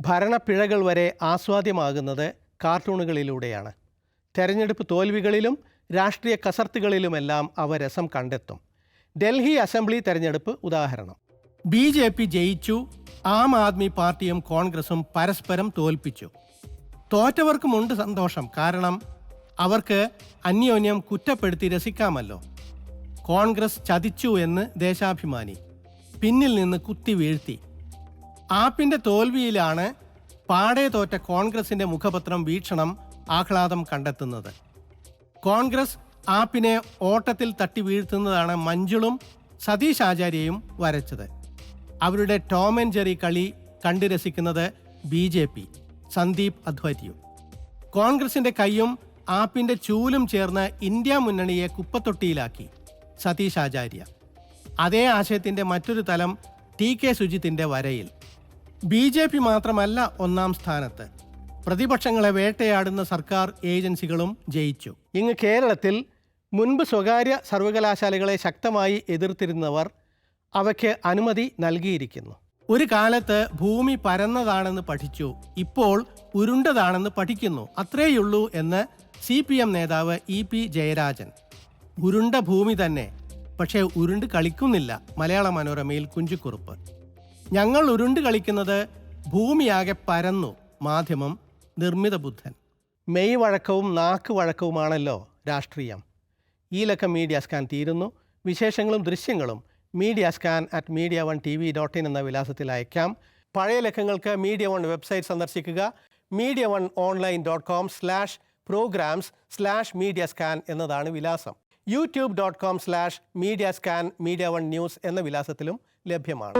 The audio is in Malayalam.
ഭരണപ്പിഴകൾ വരെ ആസ്വാദ്യമാകുന്നത് കാർട്ടൂണുകളിലൂടെയാണ്. തെരഞ്ഞെടുപ്പ് തോൽവികളിലും രാഷ്ട്രീയ കസർത്തുകളിലുമെല്ലാം അവ രസം കണ്ടെത്തും. ഡൽഹി അസംബ്ലി തെരഞ്ഞെടുപ്പ് ഉദാഹരണം. ബി ജെ പി ജയിച്ചു ആം ആദ്മി പാർട്ടിയും കോൺഗ്രസും പരസ്പരം തോൽപ്പിച്ചു. തോറ്റവർക്കുമുണ്ട് സന്തോഷം കാരണം അവർക്ക് അന്യോന്യം കുറ്റപ്പെടുത്തി രസിക്കാമല്ലോ. കോൺഗ്രസ് ചതിച്ചു എന്ന് ദേശാഭിമാനി. പിന്നിൽ നിന്ന് കുത്തി വീഴ്ത്തി. ആപ്പിന്റെ തോൽവിയിലാണ് പാടെ തോറ്റ കോൺഗ്രസിന്റെ മുഖപത്രം വീക്ഷണം ആഹ്ലാദം കണ്ടെത്തുന്നത്. കോൺഗ്രസ് ആപ്പിനെ ഓട്ടത്തിൽ തട്ടി വീഴ്ത്തുന്നതാണ് മഞ്ജുളും സതീഷ് ആചാര്യയും വരച്ചത്. അവരുടെ ടോം ആൻഡ് ജെറി കളി കണ്ടു രസിക്കുന്നത് ബി ജെ പി സന്ദീപ് അദ്വൈതിയും കോൺഗ്രസിന്റെ കൈയും ആപ്പിന്റെ ചൂലും ചേർന്ന് ഇന്ത്യ മുന്നണിയെ കുപ്പത്തൊട്ടിയിലാക്കി സതീഷ് ആചാര്യ. അതേ ആശയത്തിന്റെ മറ്റൊരു തലം ടി കെ സുജിത്തിന്റെ വരയിൽ. ബി ജെ പി മാത്രമല്ല ഒന്നാം സ്ഥാനത്ത്. പ്രതിപക്ഷങ്ങളെ വേട്ടയാടുന്ന സർക്കാർ ഏജൻസികളും ജയിച്ചു. ഇങ്ങ് കേരളത്തിൽ മുൻപ് സ്വകാര്യ സർവകലാശാലകളെ ശക്തമായി എതിർത്തിരുന്നവർ അവയ്ക്ക് അനുമതി നൽകിയിരിക്കുന്നു. ഒരു കാലത്ത് ഭൂമി പരന്നതാണെന്ന് പഠിച്ചു ഇപ്പോൾ ഉരുണ്ടതാണെന്ന് പഠിക്കുന്നു. അത്രേയുള്ളൂ എന്ന് സി പി എം നേതാവ് ഇ പി ജയരാജൻ. ഉരുണ്ട ഭൂമി തന്നെ പക്ഷേ ഉരുണ്ട് കളിക്കുന്നില്ല. മലയാള മനോരമയിൽ കുഞ്ചുക്കുറുപ്പ്. ഞങ്ങൾ ഉരുണ്ട് കളിക്കുന്നത് ഭൂമിയാകെ പരന്നു. മാധ്യമം നിർമ്മിത ബുദ്ധൻ മെയ് വഴക്കവും നാക്ക് വഴക്കവുമാണല്ലോ രാഷ്ട്രീയം. ഈ ലക്കം മീഡിയ സ്കാൻ തീരുന്നു. വിശേഷങ്ങളും ദൃശ്യങ്ങളും media scan at media one T V dot in എന്ന വിലാസത്തിൽ അയക്കാം. പഴയ ലക്കങ്ങൾക്ക് മീഡിയ വൺ വെബ്സൈറ്റ് സന്ദർശിക്കുക. Media one online dot com slash programmes slash media scan എന്നതാണ് വിലാസം. YouTube dot com slash media scan media one news എന്ന വിലാസത്തിലും ലഭ്യമാണ്.